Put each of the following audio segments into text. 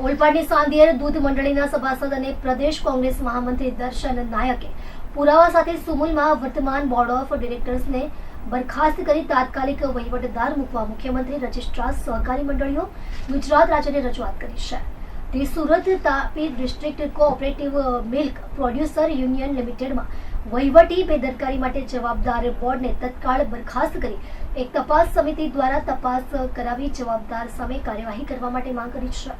ઓલપાડની સાંધિયેર દૂધ મંડળીના સભાસદ અને પ્રદેશ કોંગ્રેસ મહામંત્રી દર્શન નાયકે પુરાવા સાથે સુમુલમાં વર્તમાન બોર્ડ ઓફ ડિરેક્ટર્સને બરખાસ્ત કરી તાત્કાલિક વહીવટદાર મૂકવા મુખ્યમંત્રી રજિસ્ટ્રાર સહકારી મંડળીઓ ગુજરાત રાજ્યને રજૂઆત કરી છે. તે Surat Tapi district cooperative milk producer union લિમિટેડમાં વહીવટી બેદરકારી માટે જવાબદાર બોર્ડને તત્કાળ બરખાસ્ત કરી એક તપાસ સમિતિ દ્વારા તપાસ કરાવી જવાબદાર સામે કાર્યવાહી કરવા માટે માંગ કરી છે.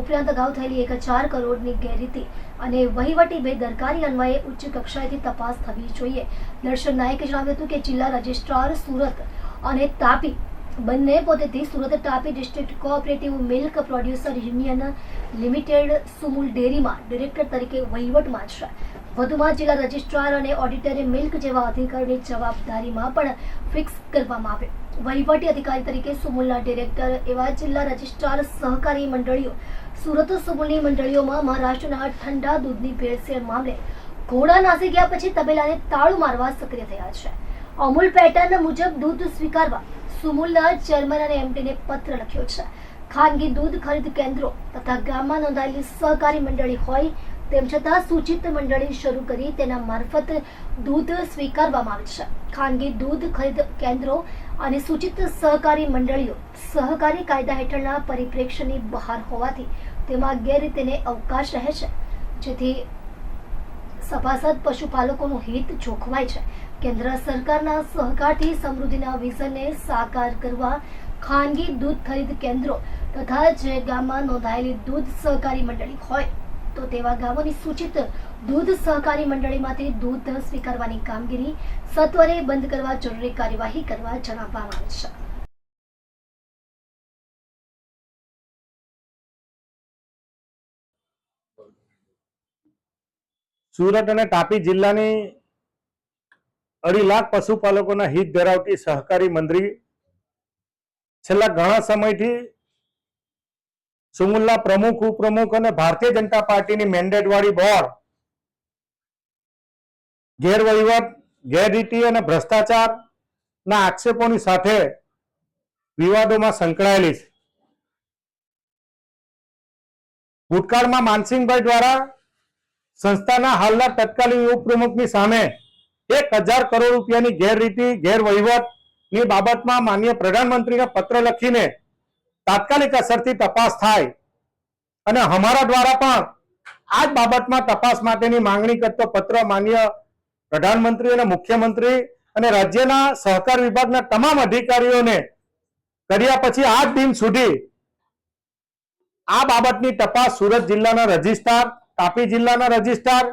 ઉપરાંત અગાઉ થયેલી એક ચાર કરોડની ગેરરીતિ અને વહીવટી બેદરકારી અન્વયે ઉચ્ચ કક્ષાએથી તપાસ થવી જોઈએ. દર્શન નાયકે જણાવ્યું હતું કે જિલ્લા રજિસ્ટ્રાર સુરત અને તાપી બંને પોતેથી Surat Tapi district cooperative milk producer union limited Sumul ડેરીમાં ડિરેક્ટર તરીકે વહીવટમાં છે. વધુમાં જિલ્લા રજિસ્ટ્રાર અને ઓડિટરે મિલ્ક જેવા અધિકારીની જવાબદારીમાં પણ ફિક્સ કરવામાં આવે. વહીવટી અધિકારી તરીકે સુમુલના ડિરેક્ટર એવા જિલ્લા રજિસ્ટ્રાર સહકારી મંડળીઓ, સુરત સુમુલની મંડળીઓમાં મહારાષ્ટ્રના ઠંડા દૂધની ભેળસેળ મામલે ઘોડા નાસી ગયા પછી તબેલાને તાળું મારવા સક્રિય થયા છે. અમૂલ પેટર્ન મુજબ દૂધ સ્વીકારવા સુમુલના ચેરમેન અને એમડીને પત્ર લખ્યો છે. ખાનગી દૂધ ખરીદ કેન્દ્રો તથા ગામમાં નોંધાયેલી સહકારી મંડળી હોય તેમ છતાં સૂચિત મંડળી શરૂ કરી તેના મારફત દૂધ સ્વીકારવામાં આવે છે. ખાનગી દૂધ ખરીદ કેન્દ્રો અને સૂચિત સહકારી મંડળીઓ સહકારી કાયદા હેઠળના પરિપ્રેક્ષ્યની બહાર હોવાથી તેમાં ગેરરીતેને અવકાશ રહે છે. જેથી સભાસદ પશુપાલકોનું હિત જોખવાય છે. કેન્દ્ર સરકારના સહકારથી સમૃદ્ધિના વિઝનને સાકાર કરવા ખાનગી દૂધ ખરીદ કેન્દ્રો તથા જે ગામમાં નોંધાયેલી દૂધ સહકારી મંડળી હોય તો તેવા ગામોની સૂચિત દૂધ સહકારી મંડળીમાંથી દૂધ સ્વીકારવાની કામગીરી સત્વરે બંધ કરવા જરૂરી કાર્યવાહી કરવા જણાવવામાં આવે સુરત અને તાપી જિલ્લાની અઢી લાખ પશુપાલકોના હિત ધરાવતી સહકારી મંડળી છેલ્લા ઘણા સમયથી સુમુલના પ્રમુખ, ઉપપ્રમુખ અને ભારતીય જનતા પાર્ટીની મેન્ડેટ વાળી બોર્ડ ગેરવહીવટ, ગેરરીતિ અને ભ્રષ્ટાચારના આક્ષેપોની સાથે વિવાદોમાં સંકળાયેલી છે. ભૂતકાળમાં માનસિંહભાઈ દ્વારા સંસ્થાના હાલના તત્કાલીન ઉપપ્રમુખની સામે એક હજાર કરોડ રૂપિયાની ગેરરીતિ, ગેરવહીવટની બાબતમાં માન્ય પ્રધાનમંત્રીને પત્ર લખીને તાત્કાલિક અસરથી તપાસ થાય. અને અમારા દ્વારા પણ આ જ બાબતમાં તપાસ માટેની માંગણી કરતો પત્ર માન્ય પ્રધાનમંત્રી અને મુખ્યમંત્રી અને રાજ્યના સહકાર વિભાગના તમામ અધિકારીઓને કર્યા પછી આ દિન સુધી આ બાબતની તપાસ સુરત જિલ્લાના રજિસ્ટ્રાર, તાપી જિલ્લાના રજિસ્ટ્રાર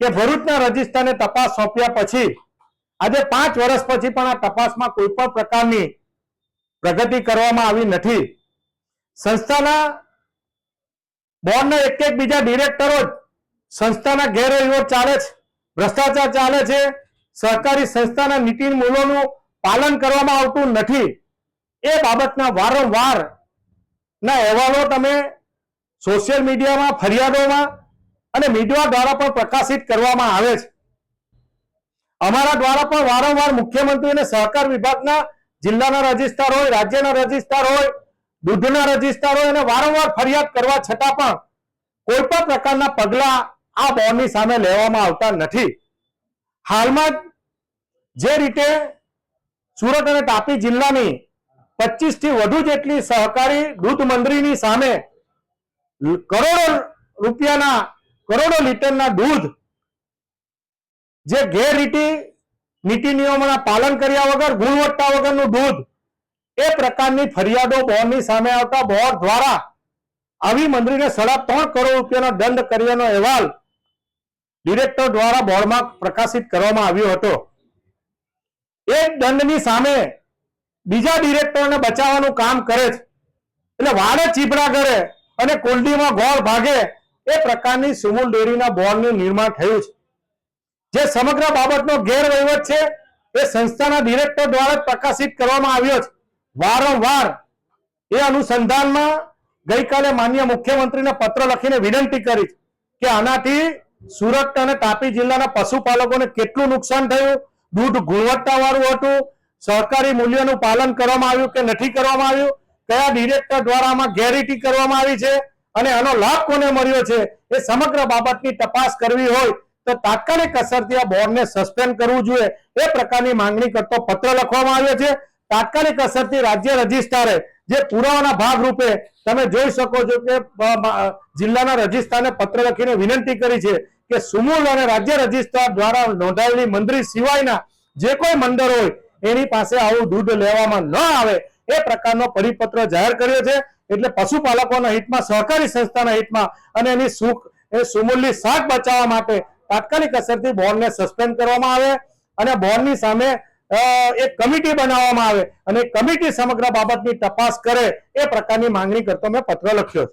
કે ભરૂચના રજિસ્ટ્રારને તપાસ સોંપ્યા પછી આજે પાંચ વર્ષ પછી પણ આ તપાસમાં કોઈ પણ પ્રકારની પ્રગતિ કરવામાં આવી નથી. સંસ્થાના બોર્ડના એક એક બીજા ડિરેક્ટરો જ સંસ્થાના ગેરવહીવટ ચાલે છે, ભ્રષ્ટાચાર ચાલે છે. સહકારી સંસ્થાના નીતિ મૂલોનું પાલન કરવામાં આવતું નથી. એ બાબતના વારંવાર ના અહેવાલો તમે સોશિયલ મીડિયામાં, ફરિયાદોમાં અને મીડિયા દ્વારા પણ પ્રકાશિત કરવામાં આવે છે. અમારા દ્વારા પણ વારંવાર મુખ્યમંત્રી અને સહકાર વિભાગના જિલ્લાના રજિસ્ટ્રાર હોય, રાજ્યના રજિસ્ટ્રાર હોય, દૂધના રજિસ્ટ્રાર હોય અને વારંવાર ફરિયાદ કરવા છતાં પણ કોઈ પણ પ્રકારના પગલા આ બોર્ડની સામે લેવામાં આવતા નથી. હાલમાં જે રીતે સુરત અને તાપી જિલ્લાની પચીસથી વધુ જેટલી સહકારી દૂધ મંડળીની સામે કરોડો રૂપિયાના, કરોડો લીટરના દૂધ જે ગેરરીતિ નીતિ નિયમોના પાલન કર્યા વગર, ગુણવત્તા વગરનું દૂધ એ પ્રકારની ફરિયાદો બોર્ડની સામે આવતા બોર્ડ દ્વારા આવી મંત્રીને સાડા ત્રણ કરોડ રૂપિયાનો દંડ કર્યાનો અહેવાલ ડિરેક્ટર દ્વારા બોર્ડમાં પ્રકાશિત કરવામાં આવ્યો હતો. એ દંડની સામે બીજા ડિરેક્ટરને બચાવવાનું કામ કરે છે. એટલે વાડે ચીપડા કરે અને કોલડીમાં ગોળ ભાગે એ પ્રકારની સુમુલ ડેરીના બોર્ડનું નિર્માણ થયું છે. જે સમગ્ર બાબતનો ગેરવહીવટ છે, એ સંસ્થાના ડિરેક્ટર દ્વારા પ્રકાશિત કરવામાં આવ્યો છે. વારંવાર એ અનુસંધાનમાં ગઈકાલે માન્ય મુખ્યમંત્રીને પત્ર લખીને વિનંતી કરી કે આનાથી સુરત અને તાપી જિલ્લાના પશુપાલકોને કેટલું નુકસાન થયું, દૂધ ગુણવત્તાવાળું હતું સહકારી મૂલ્યનું પાલન કરવામાં આવ્યું કે નથી કરવામાં આવ્યું, કયા ડિરેક્ટર દ્વારા આમાં ગેરરીતિ કરવામાં આવી છે, અને આનો લાભ કોને મળ્યો છે, એ સમગ્ર બાબતની તપાસ કરવી હોય તો તાત્કાલિક અસરથી આ બોર્ડને સસ્પેન્ડ કરવું જોઈએ એ પ્રકારની માંગણી કરતો પત્ર લખવામાં આવ્યો છે. તાત્કાલિક અસરથી રાજ્ય રજિસ્ટ્રારે જે પુરાવાના ભાગરૂપે તમે જોઈ શકો છો કે જિલ્લાના રજિસ્ટ્રારને પત્ર લખીને વિનંતી કરી છે કે સુમૂલ અને રાજ્ય રજિસ્ટ્રાર દ્વારા નોંધાયેલી મંદિર સિવાયના જે કોઈ મંડળ હોય એની પાસે આવું દૂધ લેવામાં ન આવે એ પ્રકારનો પરિપત્ર જાહેર કર્યો છે. એટલે પશુપાલકોના હિતમાં, સહકારી સંસ્થાના હિતમાં અને એની સુખ, એ સુમૂલની શાક બચાવવા માટે તાત્કાલિક અસરથી બોર્ડને સસ્પેન્ડ કરવામાં આવે અને બોર્ડની સામે એક કમિટી બનાવવામાં આવે અને કમિટી સમગ્ર બાબતની તપાસ કરે એ પ્રકારની માંગણી કરતો મેં પત્ર લખ્યો